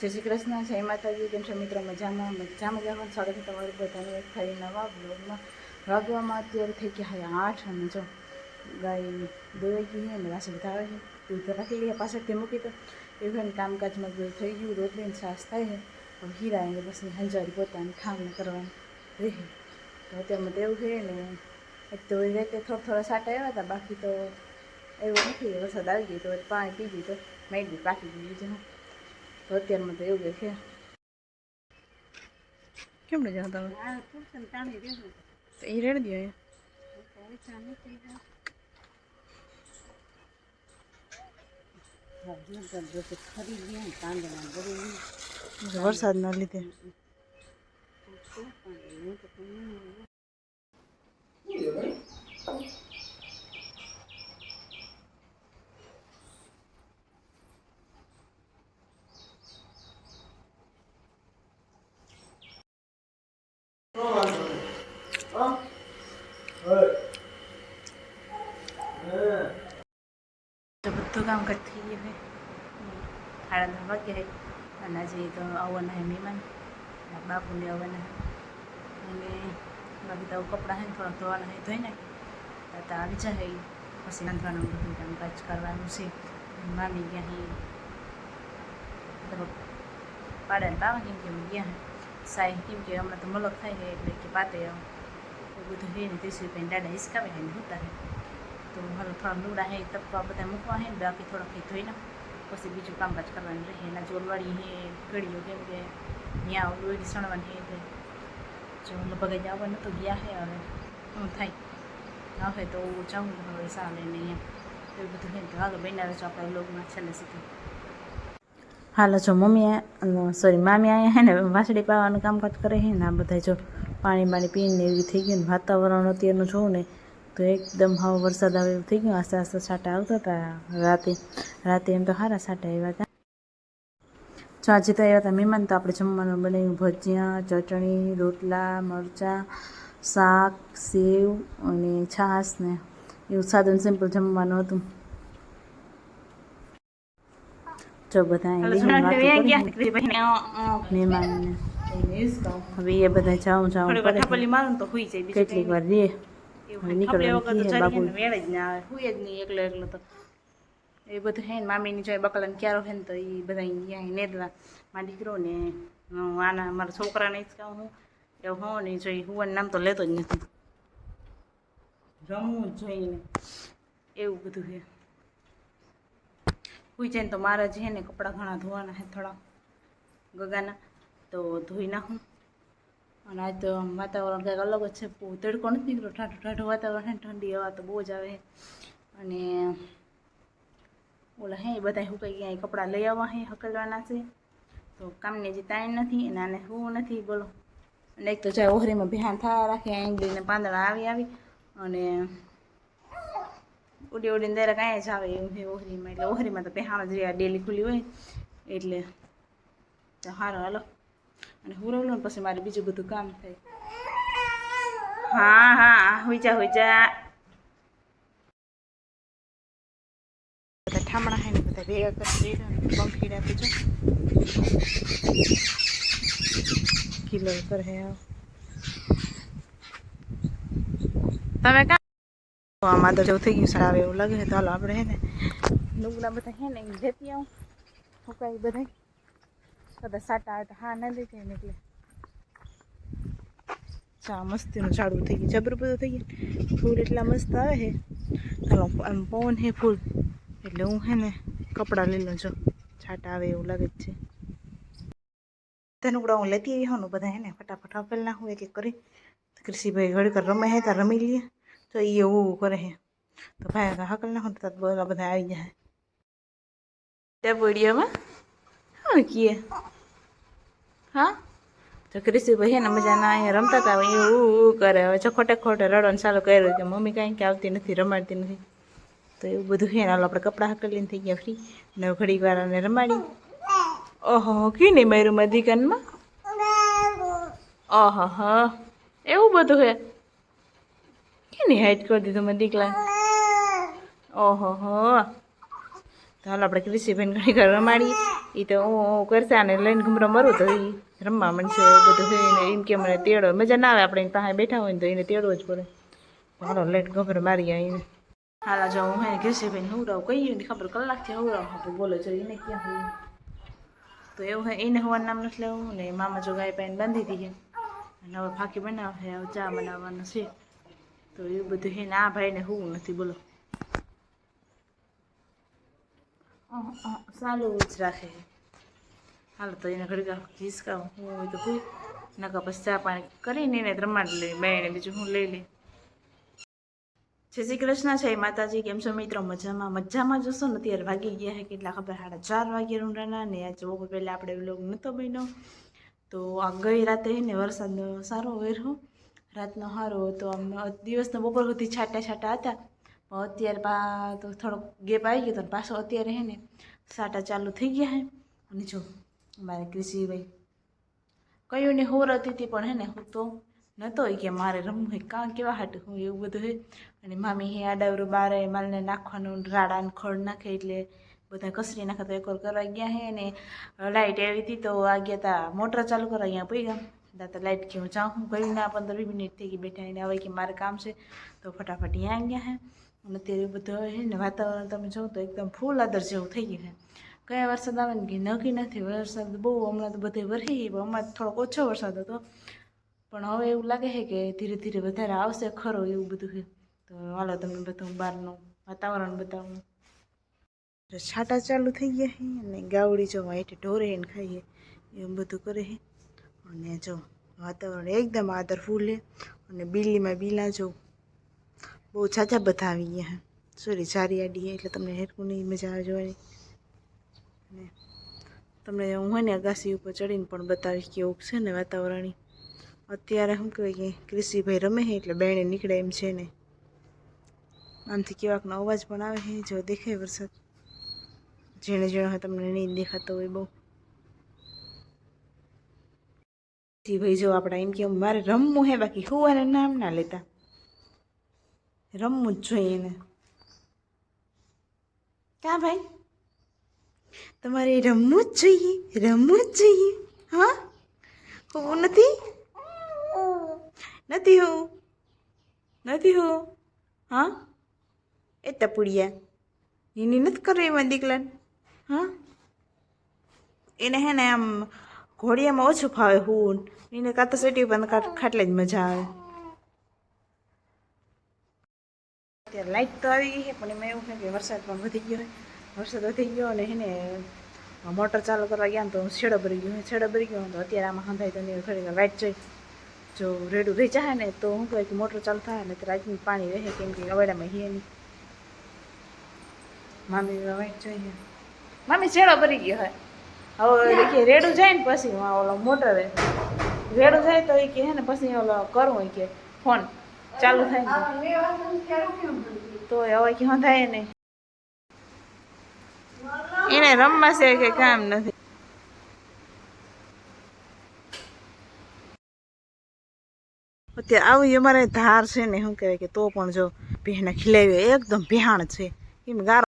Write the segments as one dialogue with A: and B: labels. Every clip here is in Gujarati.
A: જય શ્રી કૃષ્ણ, જય માતાજી, કેમ છો મિત્રો? મજામાં મજામાં જવાનું સ્વાગત છે તમારું બધાને એક ફરી નવા બ્લોગમાં. વાગવામાં અત્યારે થઈ ગયા હવે આઠ અને જો ગાય દોવાઈ ગઈ છે અને વાસી બધા આવે છે દૂધ રાખી લઈએ પાછળથી મૂકી તો. એવું કામકાજમાં બધું થઈ ગયું રોટલીને છાશ થાય છે. હવે હીરા એને પછી હંજારી પોતાની ખામને કરવાની રહે તો અત્યારમાં તો એવું છે ને, એક તો રીતે થોડા થોડા સાટા આવ્યા હતા, બાકી તો એવું નથી. વરસાદ આવી ગયો તો પાણી પી ગયું તો મેં પાકી ગયું હું તો અત્યારમાં તો એવું છે. કેમ ને જાઓ તમે એ રેડ દો વરસાદ ના લીધે. બધું કામ કરતી ગયું છે સાડા દસ વાગ્યા હે અને આજે તો આવવાના છે મહેમાન. બાપુને આવવાના અને બાકી તો કપડાં છે ને થોડાક ધોવાના છે ધોઈ નાખી. તો આવી જાય પછી રાંધવાનું બધું કામકાજ કરવાનું છે. મામી ગયા તો પાડે પાવા કેમ કે ગયા સાઈ કેમ કે હમણાં તો મલક થાય છે એટલે કે પાતે બધું છે ને, ત્રીસ રૂપિયાની દાડા હિસકાવે ને હોતા છે તો હાલો થોડા લુડા હે તપવા બધા મૂકવા હે બાકી થોડાક એ ધોઈ પછી બીજું કામકાજ કરવાનું રહે. એના જોલવાડી હે, ઘડીઓ કેમ કે ત્યાં લોહી સણવાની હે એટલે જો લગભગ જ આવવા નહોતું ગયા હે, હવે શું થાય. હવે તો જાઉં હવે સાલે ને અહીંયા. એવું બધું હે તો આગળ બનાવે છો આપણે લોગમાં છેલ્લે સુધી. હાલો, જો મમ્મી સોરી મામી આયા હે ને વાસળી પાવાનું કામકાજ કરે હે ને, આ બધા જો પાણી બાણી પીને એવી થઈ ગયું ને વાતાવરણ અત્યારનું જોઉં ને તો એકદમ હવે વરસાદ આવે એવું થઈ ગયું. આસ્તે આસ્તે છાંટા આવતા હતા. રાતે રાતે એમ તો સારા છાંટા આવ્યા હતા. જો આજે તો આવ્યા હતા મહેમાન તો આપણે જમવાનું બનાવ્યું. ભજીયા ચટણી રોટલા મરચાં શાક સેવ અને છાશ ને એવું સાદું સિમ્પલ જમવાનું હતું. જો બધા. મહેમાનને. હવે એ બધા જાઉં જાઉં કેટલીક વાર રે. એકલો એકલો તો. એ બધું હે ને મામીની જોઈએ બકલાને ક્યારો હે ને તો એ બધા અહીંયા નેદવા. મારા દીકરો ને આના મારા છોકરાને જ કહું હું એવું હું ને જોઈ હું નામ તો લેતો જ નથી. રમવું જ જોઈને. એવું બધું છે હુઈ જાય તો મારા જે હે ને કપડાં ઘણા ધોવાના છે થોડા. ગગાના તો ધોઈ નાખું. અને આજ તો વાતાવરણ કંઈક અલગ જ છે. તડકો નથી નીકળ્યો. ઠાઠું ઠાઠું વાતાવરણ છે ઠંડી હવા તો બહુ જ આવે. અને ઓલા હે, બધા હુકાઈ ક્યાંય કપડાં લઈ આવવા હે, હકલવાના છે. તો કામની જે ટાઈમ નથી અને હું નથી બોલો. અને એક તો જાય ઓહરીમાં બિહાન થવા રાખે, આંગળીને પાંદડા આવી આવી. અને ઉડી ઉડીને દરેક અહીંયા જ આવે એવું છે ઓહરીમાં. એટલે ઓહરીમાં તો પહેામાં જ ડેલી ખુલ્લી હોય. એટલે તો સારું હાલો. અને હુરવલું ને પછી મારે બીજું બધું કામ થાય. હા હા હોઈજા હોઈજા બધા ઠામણા હે ને બધા ભેગા કરી દીધા ને આપી જો કિલો ઉપર હે તમે કા આમાં તો જેવું થઈ ગયું સારા એવું લાગે તો હાલો આપણે હે ને લુગડા બધા હે ને લેતી આવું. હુકાઈ બધા કદાચ સાટા તો હા, ના લઈ જાય એટલે. ચા મસ્તીનું ઝાડું થઈ ગયું, જબરું બધું થઈ ગયું. ફૂલ એટલા મસ્ત આવે છે. ચાલો આમ પવન હે ફૂલ. એટલે હું હે ને કપડાં લઈ લઉં છું છાટા આવે એવું લાગે જ છે. ધનુકડા હું લેતી આવી હોઉં બધા હે ને, ફટાફટ ના હું એક એક કરી. કૃષિભાઈ ઘડીક રમે હે ત્યાં રમી લઈએ. તો એ એવું કરે હે તો ભાઈ હકલ ના નાખું તો બધા બધા આવી જાય. તે વિડીયોમાં હા કીએ હા? તો કૃષિભાઈ હે ને મજાના અહીંયા રમતા હતા એવું કરે. હવે જો ખોટે રડવાનું ચાલુ કર્યું કે મમ્મી કાંઈ કે આવતી નથી, રમાડતી નથી. તો એવું બધું હે ને, હાલો આપણે કપડાં હકડીને થઈ ગયા ફ્રી ને ઘડી વાર અને રમાડી. ઓહો કી નહીં મારું દીકનમાં ઓહો, હા. એવું બધું હે નહીં હાઈટ કરી દીધું મારી દીકલા ઓહો, હો. હાલ આપણે કૃષિબેન ઘણી ઘર રમાડીએ. એ તો હું કરશે આને લઈને ઘૂમરો મરું તો એ રમવા મળશે એવું બધું એને એમ કે મને તેડો, મજા ના આવે આપણે એની પાસે બેઠા હોય ને તો એને તેડવો જ પડે. ચાલો લઈને ઘૂમરો મારીએ એને હાલા, જો હું હે ઘેસીભાઈને હુરાવ કહીએ ને ખબર? કલાકથી હુરાવ આપણે બોલો છો એને ક્યાં હોય તો એવું હોય એને હોવાનું નામ નથી લેવું ને મામા જો ગાય પાઈને બાંધી દીધી. અને હવે ફાંકી બનાવે ચા બનાવવાનું છે. તો એવું બધું હે ને, આ ભાઈને હું નથી, બોલો. સાલું જ રાખે હાલો, તો એને ઘડીક હિસકાવ. હું હોય તો હું નકા પછી ચા પાણી કરીને એને રમાડ લઈ બેને બીજું હું લઈ લઈ. જય શ્રી કૃષ્ણ છે માતાજી. કેમ છો મિત્રો? મજામાં? મજામાં જશો ને? અત્યારે વાગી ગયા છે કેટલા? ખબર? સાડા ચાર વાગ્યા રૂંડાના ને આજે બપોર પહેલાં આપણે વ્લોગ નહોતો બન્યો. તો આ ગઈ રાતે ને વરસાદ સારો વેરો રાતનો સારો હતો. આમ દિવસનો બપોર સુધી છાંટા છાંટા હતા. અત્યારે પા તો થોડોક ગેપ આવી ગયો તો પાછો અત્યારે હે ને સાટા ચાલુ થઈ ગયા હે. અને જો, મારે કૃષિભાઈ કયું ને હોર હતી હતી પણ હે ને હું તો નહોતો કે મારે રમવું હોય, કાં કેવા હાટું હું એવું બધું હે. અને મામી હે આડાવરું બારે માલને નાખવાનું રાડા ને ખડ નાખે એટલે બધા કસરી નાખે તો એકવાર કરવા ગયા હે ને લાઇટ આવી હતી તો આ ગયા તા મોટર ચાલુ કરવા અહીંયા પી ગયા દાદા લાઇટ કે હું જાઉં, હું કરી ના પંદર વીસ મિનિટ થઈ ગઈ બેઠા એને આવે કે મારે કામ છે તો ફટાફટ અહીંયા ગયા હે. અને અત્યારે બધું છે ને વાતાવરણ તમે જોવો તો એકદમ ફૂલ આદર જેવું થઈ ગયું છે. કયા વરસાદ આવે ને કે નક્કી નથી, વરસાદ બહુ હમણાં તો બધે વરસી ગઈ હમણાં થોડોક ઓછો વરસાદ હતો. પણ હવે એવું લાગે છે કે ધીરે ધીરે વધારે આવશે ખરો એવું બધું છે. તો હાલો તમને બધું બહારનું વાતાવરણ બતાવું. છાટા ચાલુ થઈ ગયા છે અને ગાવડી જો વાઈટ ઢોરે ને ખાઈએ એવું બધું કરે છે. અને જો વાતાવરણ એકદમ આદર ફૂલ અને બિલીમાં બીલા જો બહુ ઝાઝા બધા આવી ગયા સોરી સારી આડી એટલે તમને હેરકું નહીં મજા આવે જોવાની. તમને હું હોય ને અગાસી ઉપર ચડીને પણ બતાવીશ કેવું છે ને વાતાવરણ અત્યારે શું કહેવાય કે કૃષિભાઈ રમે છે એટલે બેણે નીકળે એમ છે ને. આમથી કેવાકનો અવાજ પણ આવે છે જો દેખાય વરસાદ. જેણે જેણે હોય તમને નહીં દેખાતો હોય બહુ. ભાઈ જો આપણે એમ કે મારે રમવું હે, બાકી હુવાના નામ ના લેતા. રમવું જ જોઈએ એને. ક્યાં ભાઈ? તમારે રમવું જ જોઈએ, રમવું જ જોઈએ. હા? હું નથી? નથી હું નથી હું હા? એ ટપુડિયા. એની નથી કરવી એમાં દીકલાને? હા? એને હે ને આમ ઘોડિયામાં ઓછું ફાવે હું એને કાં તો સેટી પણ ખાટલે જ મજા આવે. અત્યારે લાઇટ તો આવી ગઈ છે પણ એમાં એવું છે કે વરસાદ પણ વધી ગયો વરસાદ વધી ગયો અને એને મોટર ચાલુ કરવા ગયા તો છેડો ભરી ગયો. છેડો ભરી ગયો તો અત્યારે આમાં હંધાય તો નહીં થોડીક લાઇટ જોઈ જો રેડું રહી જાય ને તો શું કહેવાય કે મોટર ચાલુ થાય ને તો રાજની પાણી રહે કેમ કે અવેડામાં હે નહીં. મામી વાઇટ જોઈએ મામી છેડો ભરી ગયો હોય હવે દેખીએ રેડું જાય ને પછી ઓલો મોટર. રેડું જાય તો એ કહે હે ને પછી ઓલો કરવું કે ફોન. ચાલુ થાય. તો? હવે ક્યાં થાય ને? એને રમવા છે કે કામ નથી. અત્યારે આવી અમારે ધાર છે ને શું કહેવાય કે તો પણ જો ભેહને ખીલાવી એકદમ ભેહાણ છે. એમ ગારો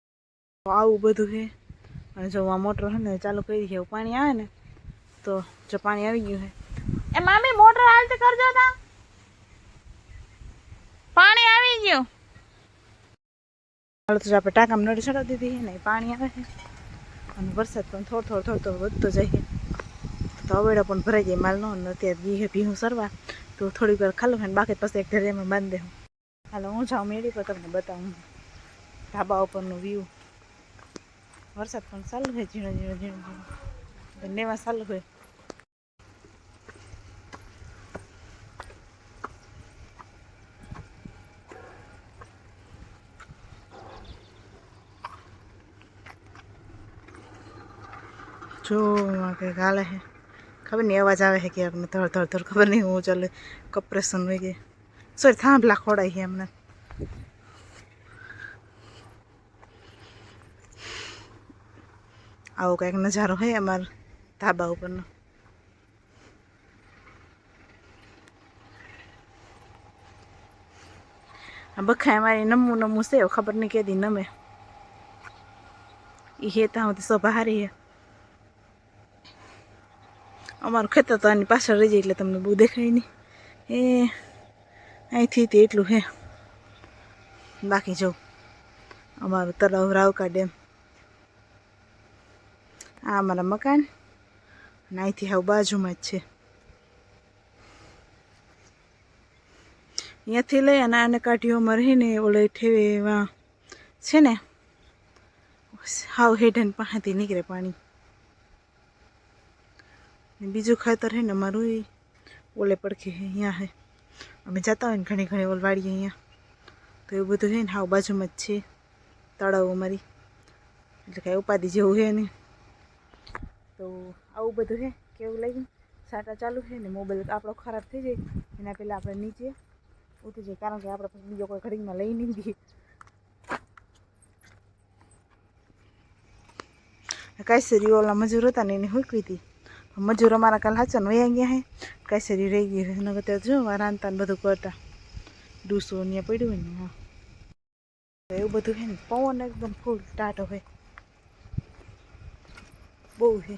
A: આવું બધું છે. અને જો આ મોટર છે ને ચાલુ કરી દઈએ પાણી આવે ને તો જો પાણી આવી ગયું છે. એ મામી મોટર હાલતી કરજો તા. આવી ગયું તો આપણે ટાંકામાં નળી ચડાવી દીધી ને પાણી આવે છે. અને વરસાદ પણ થોડો થોડો થોડો થોડો વધતો જાય તો અવેડા પણ ભરાઈ જાય, માલ નો અત્યારે ઘી હે ભીહું સરવા. તો થોડીક વાર ખાલું ને બાકી પછી એક ધરિયામાં બાંધી દેવું હાલો હું જાઉં મેળી પર તમને બતાવું. ધાબા ઉપરનું વ્યૂ વરસાદ પણ ચાલુ છે, ઝીણો ઝીણો ઝીણો ઝીણો. નેવા ચાલુ હોય જો આ કંઈક હાલે છે ખબર નહીં, અવાજ આવે છે કે આપણે ધડ ધડ ધડ ખબર નહીં હું ચાલે. કપ્રેશન હોય કે. સોરી થાંભલા ખોડાય છે એમને. આવો કંઈક નજારો હોય અમારા ધાબા ઉપરનો. બખાય અમારી નમવું નમવું છે, ખબર નહીં કેદી નમે. એ હેતા હું તો સભા હારી હે. અમારું ખેતર તો આની પાછળ રહી જાય એટલે તમને બહુ દેખાય નહીં. એ, અહીંથી તે એટલું હે. બાકી જો, અમારું તળાવ રાવકા ડેમ. આ અમારા મકાન. અને અહીંથી હાવ બાજુમાં જ છે. અહીંયાથી લઈ અને આને કાઢીઓમાં રહીને ઓલે ઠેવે એવા છે ને, હાવ હેઠન પાસેથી નીકળે પાણી. બીજું ખાતર હે ને અમારું ઓલે પડખે હે, અહીંયા હે. અમે જતા હોય ને ઘણી ઘણી ઓલ વાડીએ અહીંયા. તો એવું બધું હે ને હાવ બાજુમાં જ છે. તળાવ અમારી. એટલે કાંઈ ઉપાધિ જેવું હે નહીં. તો આવું બધું હે, કેવું લાગ્યું? સાટા ચાલુ છે ને મોબાઈલ આપણો ખરાબ થઈ જાય, એના પહેલાં આપણે નીચે ઉતરી જાય કારણ કે આપણે બીજો કોઈ ઘડીમાં લઈ નહીં દઈએ કાંઈ ઓલા મજૂર હતા ને એને હુકવી હતી મજૂર અમારા કાલ હાચન વયા ગયા હે. કાંઈ રહી ગઈ છે નકર ત્યાં જો રાંધતા ને બધું કરતા. ડૂસો અહીંયા પડ્યું હોય ને, હા. એવું બધું છે ને, પવન એકદમ ફૂલ ટાટો હોય બહુ છે